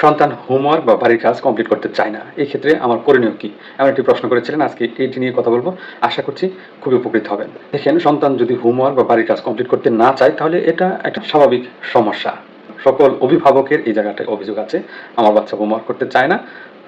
সন্তান হোমওয়ার্ক বা বাড়ির কাজ কমপ্লিট করতে চায় না। এই ক্ষেত্রে আমার করণীয় কি? এমন একটি প্রশ্ন করেছিলেন। আজকে এইটি নিয়ে কথা বলব। আশা করছি খুবই উপকৃত হবেন। দেখেন, সন্তান যদি হোমওয়ার্ক বা বাড়ির কাজ কমপ্লিট করতে না চায়, তাহলে এটা একটা স্বাভাবিক সমস্যা। সকল অভিভাবকের এই জায়গাটায় অভিযোগ আছে। আমার বাচ্চা হোমওয়ার্ক করতে চায় না,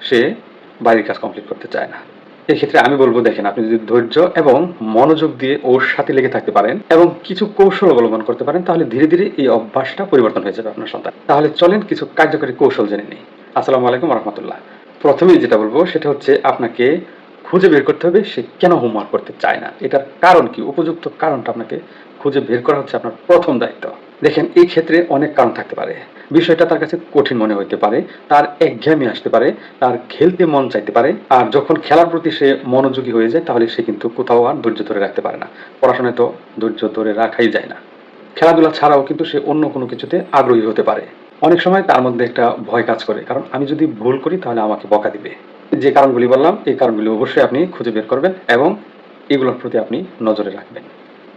সে বাড়ির কাজ কমপ্লিট করতে চায় না। এক্ষেত্রে আমি বলব, দেখেন, আপনি যদি ধৈর্য এবং মনোযোগ দিয়ে ওর সাথে লেগে থাকতে পারেন এবং কিছু কৌশল অবলম্বন করতে পারেন, তাহলে ধীরে ধীরে এই অভ্যাসটা পরিবর্তন হয়ে যাবে আপনার সন্তান। তাহলে চলেন কিছু কার্যকরী কৌশল জেনে নিই। আসসালামু আলাইকুম রহমতুল্লাহ প্রথমেই যেটা বলব, সেটা হচ্ছে আপনাকে খুঁজে বের করতে হবে সে কেন হোমওয়ার্ক করতে চায় না। এটার কারণ কি? উপযুক্ত কারণটা আপনাকে খুঁজে বের করা হচ্ছে আপনার প্রথম দায়িত্ব। দেখেন, এই ক্ষেত্রে অনেক কারণ থাকতে পারে। বিষয়টা তার কাছে কঠিন মনে হইতে পারে, তার একঘেয়েমি আসতে পারে, তার খেলতে মন চাইতে পারে, আর যখন খেলার প্রতি সে মনোযোগী হয়ে যায়, তাহলে সে কিন্তু কোথাও আর ধৈর্য ধরে রাখতে পারে না। পড়াশোনায় তো ধৈর্য ধরে রাখাই যায় না। খেলাধুলা ছাড়াও কিন্তু সে অন্য কোনো কিছুতে আগ্রহী হতে পারে। অনেক সময় তার মধ্যে একটা ভয় কাজ করে, কারণ আমি যদি ভুল করি, তাহলে আমাকে বকা দিবে। যে কারণগুলি বললাম, এই কারণগুলি অবশ্যই আপনি খুঁজে বের করবেন এবং এগুলোর প্রতি আপনি নজরে রাখবেন।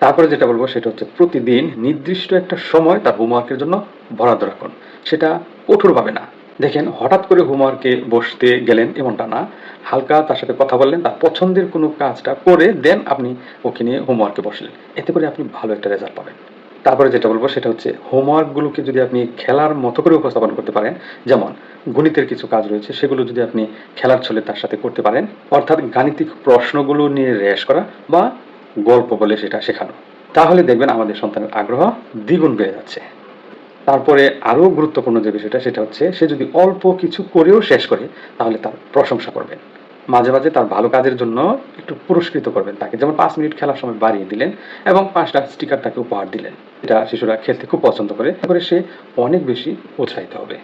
তারপরে যেটা বলব সেটা হচ্ছে প্রতিদিন নির্দিষ্ট একটা সময় তার হোমওয়ার্কের জন্য বরাদ্দ রাখুন। সেটা কঠোরভাবে না। দেখেন, হঠাৎ করে হোমওয়ার্কে বসতে গেলেন এমনটা না। হালকা তার সাথে কথা বললেন, তার পছন্দের কোনো কাজটা করে দেন আপনি, ওকে নিয়ে হোমওয়ার্কে বসলেন। এতে করে আপনি ভালো একটা রেজাল্ট পাবেন। তারপরে যেটা বলব সেটা হচ্ছে হোমওয়ার্কগুলোকে যদি আপনি খেলার মতো করে উপস্থাপন করতে পারেন, যেমন গণিতের কিছু কাজ রয়েছে, সেগুলো যদি আপনি খেলার ছলে তার সাথে করতে পারেন, অর্থাৎ গাণিতিক প্রশ্নগুলো নিয়ে রেশ করা বা গল্প বলে সেটা শেখানো। তাহলে দেখবেন আমাদের সন্তানের আগ্রহ দ্বিগুণ বেড়ে যাচ্ছে। তারপরে আরও গুরুত্বপূর্ণ যে বিষয়টা, সেটা হচ্ছে সে যদি অল্প কিছু করেও শেষ করে, তাহলে তার প্রশংসা করবেন। মাঝে মাঝে তার ভালো কাজের জন্য একটু পুরস্কৃত করবেন তাকে। যেমন পাঁচ মিনিট খেলার সময় বাড়িয়ে দিলেন এবং পাঁচটা স্টিকার তাকে উপহার দিলেন। এটা শিশুরা খেলতে খুব পছন্দ করে। করে সে অনেক বেশি উৎসাহিত হবে।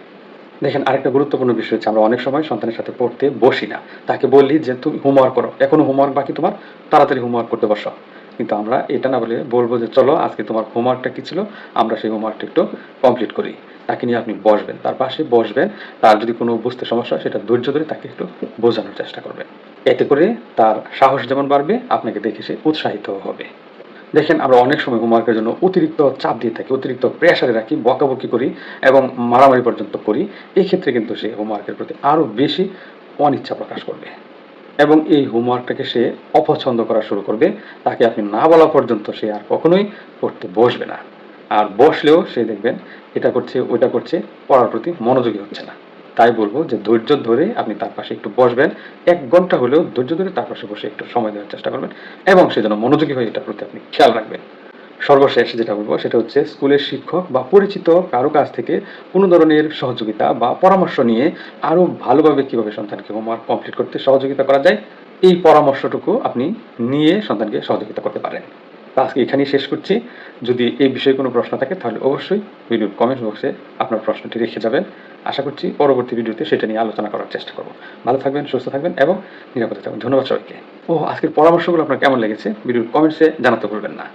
দেখেন, আরেকটা গুরুত্বপূর্ণ বিষয় হচ্ছে আমরা অনেক সময় সন্তানের সাথে পড়তে বসি না। তাকে বললি যে, তুমি হোমওয়ার্ক করো। এখনও হোমওয়ার্ক বাকি তোমার? তাড়াতাড়ি হোমওয়ার্ক করতে বসো। কিন্তু আমরা এটা না বলে বলব যে, চলো, আজকে তোমার হোমওয়ার্কটা কি ছিল? আমরা সেই হোমওয়ার্কটা একটু কমপ্লিট করি। তাকে নিয়ে আপনি বসবেন। তার পাশে বসবেন। তার যদি কোনো বুঝতে সমস্যা হয়, সেটা ধৈর্য ধরে তাকে একটু বোঝানোর চেষ্টা করবেন। এতে করে তার সাহস যেমন বাড়বে, আপনাকে দেখে সে উৎসাহিত হবে। দেখেন, আমরা অনেক সময় হোমওয়ার্কের জন্য অতিরিক্ত চাপ দিয়ে থাকি, অতিরিক্ত প্রেশারে রাখি, বকাবকি করি এবং মারামারি পর্যন্ত করি। এই ক্ষেত্রে কিন্তু সে হোমওয়ার্কের প্রতি আরও বেশি অনিচ্ছা প্রকাশ করবে এবং এই হোমওয়ার্কটাকে সে অপছন্দ করা শুরু করবে। তাকে আপনি না বলা পর্যন্ত সে আর কখনোই পড়তে বসবে না। আর বসলেও সে দেখবেন, এটা করছে, ওইটা করছে, পড়ার প্রতি মনোযোগী হচ্ছে না। তাই বলব যে ধৈর্য ধরে আপনি তার পাশে একটু বসবেন। এক ঘণ্টা হলেও ধৈর্য ধরে তার পাশে বসে একটু সময় দেওয়ার চেষ্টা করবেন এবং সে যেন মনোযোগী হয়ে এটার প্রতি আপনি খেয়াল রাখবেন। সর্বশেষ যেটা বলব সেটা হচ্ছে স্কুলের শিক্ষক বা পরিচিত কারও কাছ থেকে কোনো ধরনের সহযোগিতা বা পরামর্শ নিয়ে আরও ভালোভাবে কীভাবে সন্তানকে হোমওয়ার্ক কমপ্লিট করতে সহযোগিতা করা যায়, এই পরামর্শটুকু আপনি নিয়ে সন্তানকে সহযোগিতা করতে পারেন। তো আজকে এখানেই শেষ করছি। যদি এই বিষয়ে কোনো প্রশ্ন থাকে, তাহলে অবশ্যই ভিডিওর কমেন্ট বক্সে আপনার প্রশ্নটি রেখে যাবেন। আশা করছি পরবর্তী ভিডিওতে সেটা নিয়ে আলোচনা করার চেষ্টা করব। ভালো থাকবেন, সুস্থ থাকবেন এবং নিরাপদে থাকবেন। ধন্যবাদ সবাইকে। ও আজকের পরামর্শগুলো আপনার কেমন লেগেছে? ভিডিওর কমেন্টসে জানাতে ভুলবেন না।